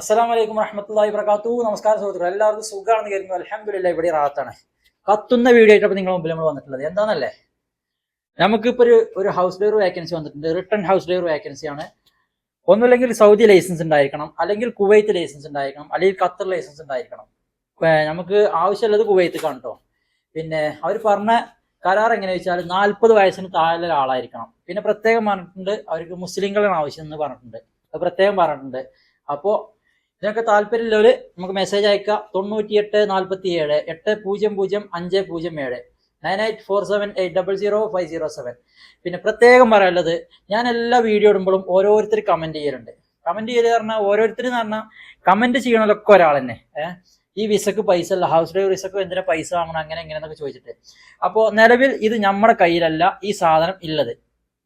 അസ്സലാം വലൈക്കും വറഹമത്തല്ലാഹി വർക്കാത്തു നമസ്കാരം സുഹൃത്തുക്കൾ എല്ലാവർക്കും സുഖമാണെന്ന് കരുതുന്നു. അലഹമില്ല ഇവിടെ റാത്താണ്. കത്തുന്ന വീഡിയോ ആയിട്ട് നിങ്ങൾ മുമ്പിൽ നമ്മൾ വന്നിട്ടുള്ളത്. എന്താണെന്നല്ലേ നമുക്കിപ്പോൾ ഒരു ഒരു ഹൗസ് ഡ്രൈവർ വേക്കൻസി വന്നിട്ടുണ്ട്. റിട്ടേൺ ഹൗസ് ഡ്രൈവർ വേക്കൻസി ആണ്. ഒന്നുമില്ലെങ്കിൽ സൗദി ലൈസൻസ് ഉണ്ടായിരിക്കണം. അല്ലെങ്കിൽ കുവൈത്ത് ലൈസൻസ് ഉണ്ടായിരിക്കണം. അല്ലെങ്കിൽ ഖത്തർ ലൈസൻസ് ഉണ്ടായിരിക്കണം. നമുക്ക് ആവശ്യമുള്ളത് കുവൈത്ത് കേട്ടോ പിന്നെ അവർ പറഞ്ഞ കരാർ എങ്ങനെ വെച്ചാൽ നാൽപ്പത് വയസ്സിന് താഴെ ആളായിരിക്കണം പിന്നെ പ്രത്യേകം പറഞ്ഞിട്ടുണ്ട് അവർക്ക് മുസ്ലിങ്ങളാണ് ആവശ്യം എന്ന് പറഞ്ഞിട്ടുണ്ട്. അത് പ്രത്യേകം പറഞ്ഞിട്ടുണ്ട്. അപ്പോൾ ഇതിനൊക്കെ താല്പര്യമുള്ളവര് നമുക്ക് മെസ്സേജ് അയക്കുക തൊണ്ണൂറ്റി എട്ട് നാൽപ്പത്തി ഏഴ് എട്ട് പൂജ്യം പൂജ്യം അഞ്ച് പൂജ്യം ഏഴ്. Nine eight four seven eight double zero five zero seven പിന്നെ പ്രത്യേകം പറയാനുള്ളത് ഞാൻ എല്ലാ വീഡിയോ ഇടുമ്പോഴും ഓരോരുത്തർ കമന്റ് ചെയ്യലുണ്ട്. കമന്റ് ചെയ്ത് പറഞ്ഞാൽ ഓരോരുത്തർ എന്ന് പറഞ്ഞാൽ കമന്റ് ചെയ്യണതൊക്കെ ഒരാൾ തന്നെ ഈ വിസക്ക് പൈസ അല്ല. ഹൗസ് ഡ്രൈവർ വിസക്ക് എന്തിനാ പൈസ വാങ്ങണം അങ്ങനെ എങ്ങനെയെന്നൊക്കെ ചോദിച്ചിട്ട്. അപ്പോൾ നിലവിൽ ഇത് നമ്മുടെ കയ്യിലല്ല ഈ സാധനം ഇല്ലത്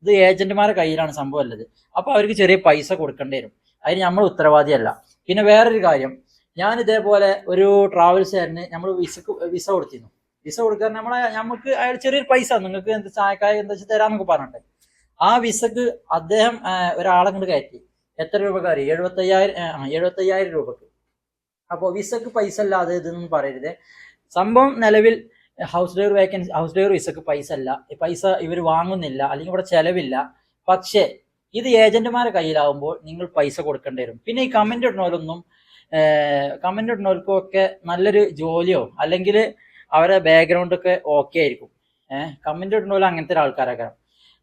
ഇത് ഏജന്റുമാരുടെ കയ്യിലാണ് സംഭവം ഉള്ളത്. അപ്പോൾ അവർക്ക് ചെറിയ പൈസ കൊടുക്കേണ്ടി വരും. അതിന് നമ്മൾ ഉത്തരവാദിയല്ല. പിന്നെ വേറൊരു കാര്യം. ഞാൻ ഇതേപോലെ ഒരു ട്രാവൽസുകാരന് നമ്മൾ വിസ വിസ കൊടുത്തിരുന്നു. വിസ കൊടുക്കാൻ നമ്മളെ നമുക്ക് അയാൾ ചെറിയൊരു പൈസ നിങ്ങൾക്ക് എന്ത് ചായക്കായ എന്താ വെച്ചാൽ തരാമെന്നൊക്കെ പറഞ്ഞിട്ട്. ആ വിസക്ക് അദ്ദേഹം ഒരാളെ കൊണ്ട് കയറ്റി. എത്ര രൂപക്കാരി എഴുപത്തയ്യായിരം എഴുപത്തയ്യായിരം രൂപക്ക്. അപ്പോൾ വിസക്ക് പൈസ അല്ലാതെ ഇതെന്നും പറയരുത്. സംഭവം നിലവിൽ house driver vacancy house driver വിസക്ക് പൈസ അല്ല. പൈസ ഇവർ വാങ്ങുന്നില്ല. അല്ലെങ്കിൽ ഇവിടെ ചിലവില്ല. പക്ഷേ ഇത് ഏജന്റുമാരെ കയ്യിലാവുമ്പോൾ നിങ്ങൾ പൈസ കൊടുക്കേണ്ടി വരും. പിന്നെ ഈ കമന്റ് ഇടുന്നവരൊന്നും കമന്റ് ഇടുന്നവർക്കും ഒക്കെ നല്ലൊരു ജോലിയോ അല്ലെങ്കിൽ അവരെ ബാക്ക്ഗ്രൗണ്ട് ഒക്കെ ഓക്കെ ആയിരിക്കും. ഏഹ് കമന്റ് ഇടുന്നവരും അങ്ങനത്തെ ഒരു ആൾക്കാരൊക്കെ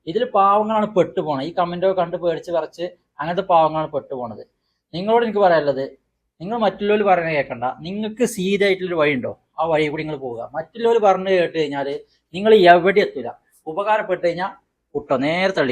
ഇതിൽ പാവങ്ങളാണ് പെട്ടുപോണത് ഈ കമന്റൊക്കെ കണ്ട് പേടിച്ച് പറിച്ച് അങ്ങനത്തെ പാവങ്ങളാണ് പെട്ടുപോണത് നിങ്ങളോട് എനിക്ക് പറയാനുള്ളത് നിങ്ങൾ മറ്റുള്ളവർ പറയുന്നത് കേൾക്കണ്ട നിങ്ങൾക്ക് സീതായിട്ടുള്ളൊരു വഴി ഉണ്ടോ ആ വഴി കൂടി നിങ്ങൾ പോവുക. മറ്റുള്ളവർ പറഞ്ഞു കേട്ട് കഴിഞ്ഞാൽ നിങ്ങൾ എവിടെ എത്തില്ല ഉപകാരപ്പെട്ട് കഴിഞ്ഞാൽ കുട്ടോ നേരെ തള്ളി